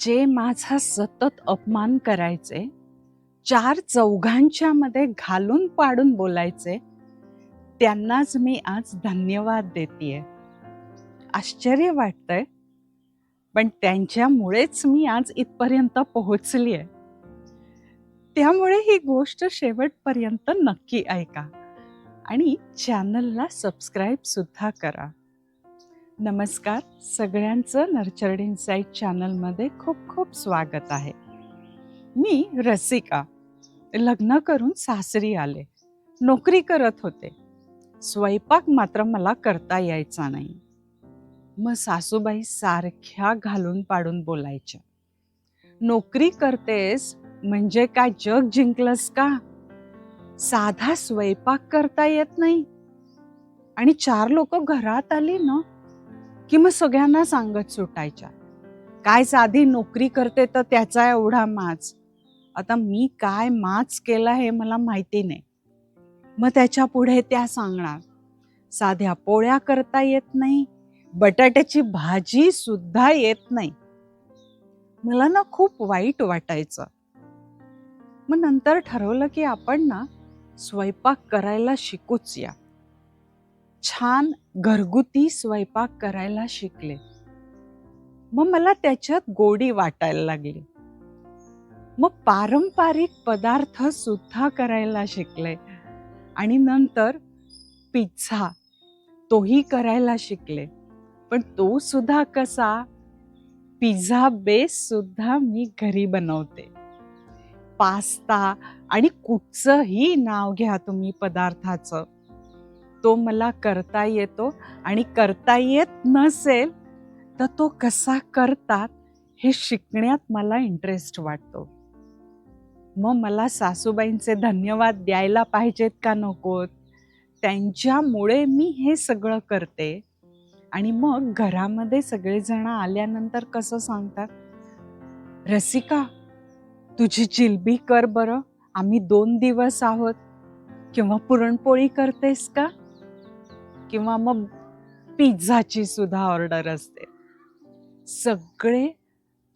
जे माझा सतत अपमान करायचे चार चौघांच्या मध्ये घालून पाडून बोलायचे त्यांनाच मी आज धन्यवाद देते आश्चर्य वाटतंय पण त्यांच्यामुळेच मी आज इथपर्यंत पोहोचली आहे त्यामुळे ही गोष्ट शेवटपर्यंत नक्की ऐका आणि चॅनलला सबस्क्राईब सुद्धा करा. नमस्कार. सगळ्यांचं नर्चर्ड इनसाईट चॅनलमध्ये खूप खूप स्वागत आहे. मी रसिका. लग्न करून सासरी आले. नोकरी करत होते. स्वयंपाक मात्र मला करता यायचा नाही. मग सासूबाई सारख्या घालून पाडून बोलायच्या. नोकरी करतेस म्हणजे काय जग जिंकलंस का? साधा स्वयंपाक करता येत नाही. आणि चार लोक घरात आली ना? की मग सगळ्यांना सांगत सुटायच्या. काय साधी नोकरी करते तर त्याचा एवढा माच आता मी काय माच केला हे मला माहिती नाही. मग त्याच्या पुढे त्या सांगणार साध्या पोळ्या करता येत नाही बटाट्याची भाजी सुद्धा येत नाही. मला ना खूप वाईट वाटायचं. मग नंतर ठरवलं की आपण ना स्वयंपाक करायला शिकूच या. छान घरगुती स्वयंपाक करायला शिकले. मग मला त्याच्यात गोडी वाटायला लागली. मग पारंपरिक पदार्थ सुद्धा करायला शिकले. आणि नंतर पिझ्झा तोही करायला शिकले. पण तो सुद्धा कसा? पिझ्झा बेस सुद्धा मी घरी बनवते. पास्ता आणि कुठचंही नाव घ्या तुम्ही पदार्थाचं. तो मला करता येतो आणि करता येत नसेल तर तो कसा करतात हे शिकण्यात मला इंटरेस्ट वाटतो. मग मला सासूबाईंचे धन्यवाद द्यायला पाहिजेत का नकोत? त्यांच्यामुळे मी हे सगळं करते. आणि मग घरामध्ये सगळेजण आल्यानंतर कसं सांगतात? रसिका तुझी जिलबी कर बरं. आम्ही दोन दिवस आहोत. किंवा पुरणपोळी करतेस का? किंवा मग पिझ्झाची सुद्धा ऑर्डर असते. सगळे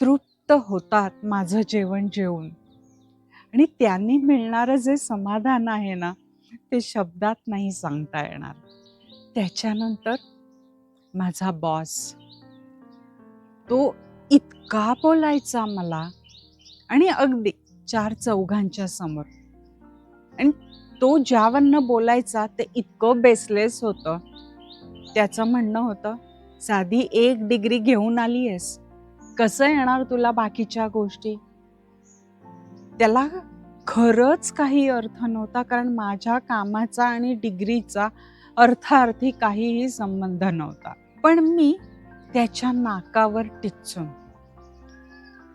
तृप्त होतात माझं जेवण जेवून. आणि त्यांनी मिळणारं जे समाधान आहे ना ते शब्दात नाही सांगता येणार. त्याच्यानंतर माझा बॉस तो इतका बोलायचा मला आणि अगदी चार चौघांच्या समोर. आणि तो ज्यावरनं बोलायचा ते इतकं बेसलेस होतं. त्याचं म्हणणं होतं साधी एक डिग्री घेऊन आली आहेस कसं येणार तुला बाकीच्या गोष्टी? त्याला खरंच काही अर्थ नव्हता कारण माझ्या कामाचा आणि डिग्रीचा अर्थार्थी काहीही संबंध नव्हता. पण मी त्याच्या नाकावर टिचून.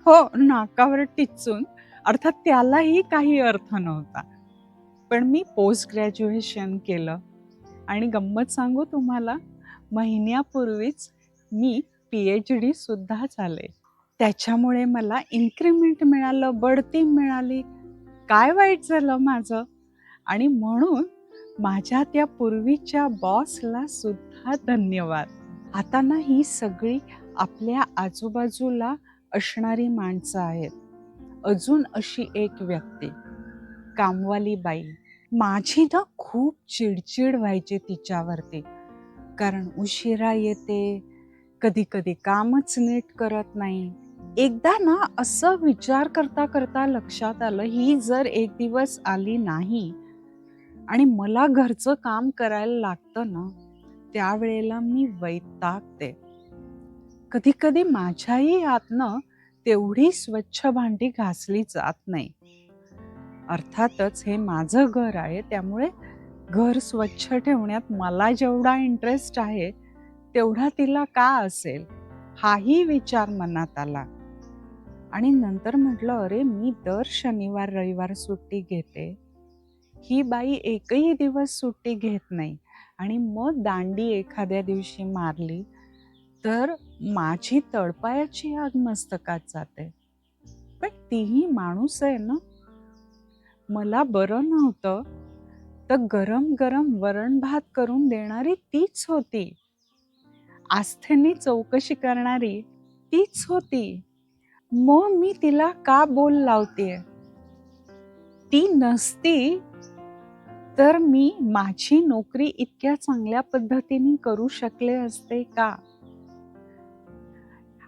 हो नाकावर टिचून. अर्थात त्यालाही काही अर्थ नव्हता. पण मी पोस्ट ग्रॅज्युएशन केलं. आणि गंमत सांगू तुम्हाला महिन्यापूर्वीच मी पी एच डी सुद्धा झाले. त्याच्यामुळे मला इन्क्रीमेंट मिळालं बढती मिळाली. काय वाईट झालं माझं? आणि म्हणून माझ्या त्या पूर्वीच्या बॉसला सुद्धा धन्यवाद. आता ना ही सगळी आपल्या आजूबाजूला असणारी माणसं आहेत. अजून अशी एक व्यक्ती कामवाली बाई. माझी ना खूप चिडचिड व्हायची तिच्यावरती. कारण उशिरा येते कधी कधी कामच नीट करत नाही. एकदा ना असं विचार करता करता लक्षात आलं ही जर एक दिवस आली नाही आणि मला घरचं काम करायला लागतं ना त्यावेळेला मी वैतागते कधी कधी माझ्याही हातनं तेवढी स्वच्छ भांडी घासली जात नाही. अर्थातच हे माझं घर आहे त्यामुळे घर स्वच्छ ठेवण्यात मला जेवढा इंटरेस्ट आहे तेवढा तिला का असेल? हाही विचार मनात आला. आणि नंतर म्हटलं अरे मी दर शनिवार रविवार सुट्टी घेते. ही बाई एकही दिवस सुट्टी घेत नाही. आणि मग दांडी एखाद्या दिवशी मारली तर माझी तळपायाची आग मस्तकात जाते. पण तीही माणूस आहे ना मला बरं नव्हतं. तर गरम गरम वरण भात करून देणारी तीच होती. आस्थेने चौकशी करणारी तीच होती. मग मी तिला का बोल लावते ती नसती. तर मी माझी नोकरी इतक्या चांगल्या पद्धतीने करू शकले असते का?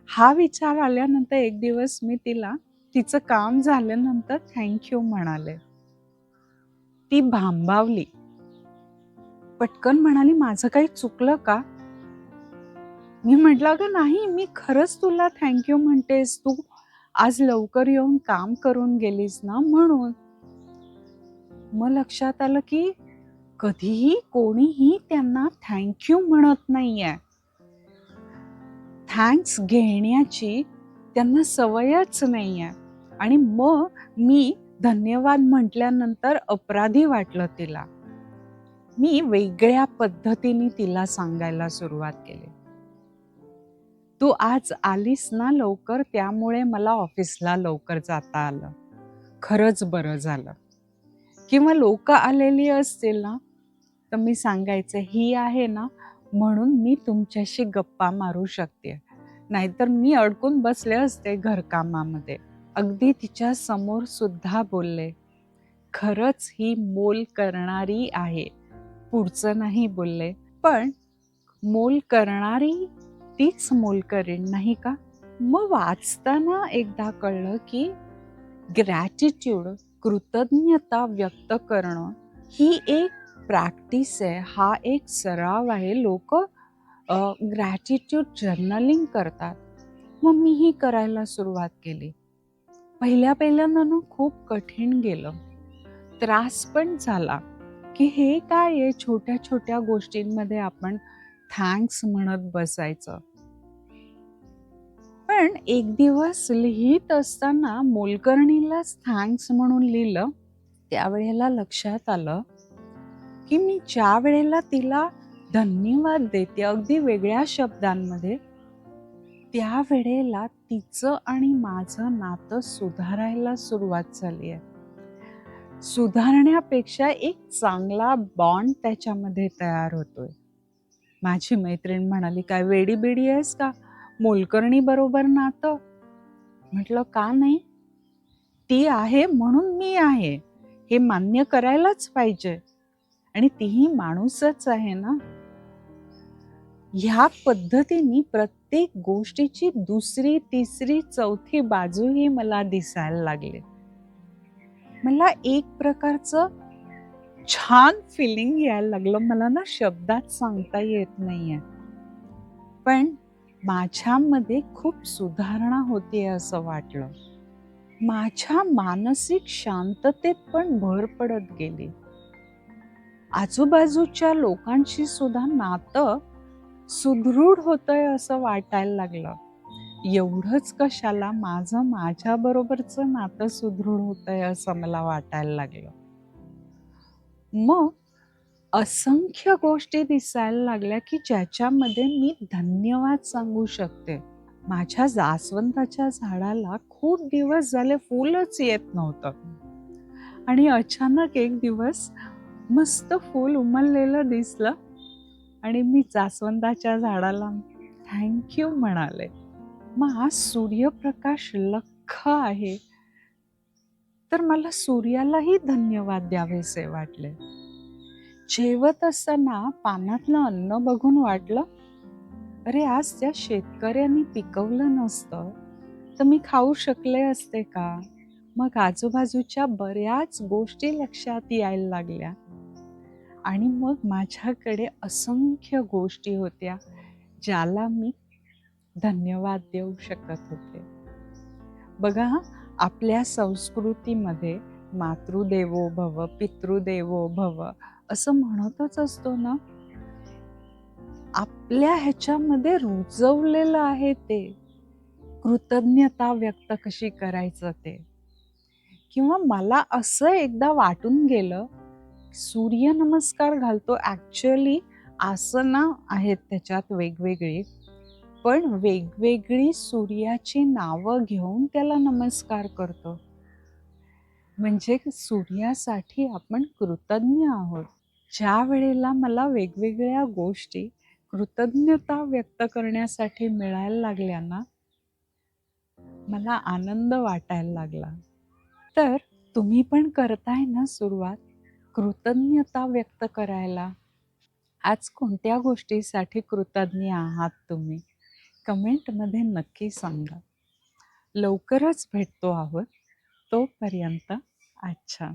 हा विचार आल्यानंतर एक दिवस मी तिला तिचं काम झाल्यानंतर थँक्यू म्हणाले. ती भांबावली. पटकन म्हणाली माझं काही चुकलं का? मी म्हटलं अगं नाही मी खरंच तुला थँक्यू म्हणतेस तू. आज लवकर येऊन काम करून गेलीस ना म्हणून. मग लक्षात आलं की कधीही कोणीही त्यांना थँक्यू म्हणत नाहीये. थँक्स घेण्याची त्यांना सवयच नाहीये. आणि मग मी धन्यवाद म्हटल्यानंतर अपराधी वाटलं तिला. मी वेगळ्या पद्धतीने तिला सांगायला सुरुवात केली. तू आज आलीस ना लवकर त्यामुळे मला ऑफिसला लवकर जाता आलं. खरंच बरं झालं. किंवा लोक आलेली असतील ना तर मी सांगायचं ही आहे ना म्हणून मी तुमच्याशी गप्पा मारू शकते. नाहीतर मी अडकून बसले असते घरकामामध्ये. अगदी तिच्या समोर सुद्धा बोलले खरंच ही मोल करणारी आहे. पुढचं नाही बोलले पण मोल करणारी तीच मोल करेन नाही का? मग वाचताना एकदा कळलं की ग्रॅटिट्यूड कृतज्ञता व्यक्त करणं ही एक प्रॅक्टिस आहे हा एक सराव आहे. लोक ग्रॅटिट्यूड जर्नलिंग करतात. मग मीही करायला सुरुवात केली. पहिल्या पहिल्यांदा ना खूप कठीण गेलं. त्रास पण झाला की हे काय आहे? छोट्या छोट्या गोष्टींमध्ये आपण थँक्स म्हणत बसायचं. पण एक दिवस लिहित असताना मोलकर्णीलाच थँक्स म्हणून लिहिलं. त्यावेळेला लक्षात आलं की मी ज्या वेळेला तिला धन्यवाद देते अगदी वेगळ्या शब्दांमध्ये त्या वेळेला तिचं आणि माझं नातं सुधारायला सुरुवात झाली आहे. सुधारण्यापेक्षा एक चांगला बॉन्ड त्याच्यामध्ये तयार होतोय. माझी मैत्रीण म्हणाली काय वेडी बेडी आहेस का? मोलकर्णी बरोबर नातं. म्हटलं का नाही? ती आहे म्हणून मी आहे. हे मान्य करायलाच पाहिजे. आणि तीही माणूसच आहे ना? ह्या पद्धतीने प्रत्येक गोष्टीची दुसरी तिसरी चौथी बाजूही मला दिसायला लागले. मला एक प्रकारचं छान फिलिंग यायला लागलं. मला ना शब्दात सांगता येत नाहीये. पण माझ्यामध्ये खूप सुधारणा होते असं वाटलं. माझ्या मानसिक शांततेत पण भर पडत गेली. आजूबाजूच्या लोकांशी सुद्धा नातं सुदृढ होतंय असं वाटायला लागलं. एवढंच कशाला माझं माझ्या बरोबरचं नातं सुदृढ होतंय असं मला वाटायला लागलं. मग असंख्य गोष्टी दिसायला लागल्या की ज्याच्यामध्ये मी धन्यवाद सांगू शकते. माझ्या जास्वंदाच्या झाडाला खूप दिवस झाले फुलच येत नव्हतं. आणि अचानक एक दिवस मस्त फूल उमललेलं दिसलं. आणि मी जास्वंदाच्या झाडाला थँक्यू म्हणाले. मग आज सूर्यप्रकाश लख आहे. तर मला सूर्यालाही धन्यवाद द्यावेसे वाटले. जेवत असताना पानातलं अन्न बघून वाटलं अरे आज त्या शेतकऱ्यांनी पिकवलं नसतं तर मी खाऊ शकले असते का? मग आजूबाजूच्या बऱ्याच गोष्टी लक्षात यायला लागल्या. आणि मग माझ्याकडे असंख्य गोष्टी होत्या ज्याला मी धन्यवाद देऊ शकत होते. बघा आपल्या संस्कृतीमध्ये मातृदेवो भव पितृदेवो भव असं म्हणतच असतो ना? आपल्या ह्याच्यामध्ये रुजवलेलं आहे ते. कृतज्ञता व्यक्त कशी करायचं ते? किंवा मला असं एकदा वाटून गेलं सूर्यनमस्कार घालतो. ॲक्च्युअली आसनं आहेत त्याच्यात वेगवेगळी. पण वेगवेगळी सूर्याची नावं घेऊन त्याला नमस्कार करतो. म्हणजे सूर्यासाठी आपण कृतज्ञ आहोत. ज्या वेळेला मला वेगवेगळ्या गोष्टी कृतज्ञता व्यक्त करण्यासाठी मिळायला लागल्या ना मला आनंद वाटायला लागला. तर तुम्ही पण करताय ना सुरुवात? कृतज्ञता व्यक्त करायला आज कोणत्या गोष्टीसाठी कृतज्ञ आहात तुम्ही? कमेंटमध्ये नक्की सांगा. लवकरच भेटतो आहोत तोपर्यंत अच्छा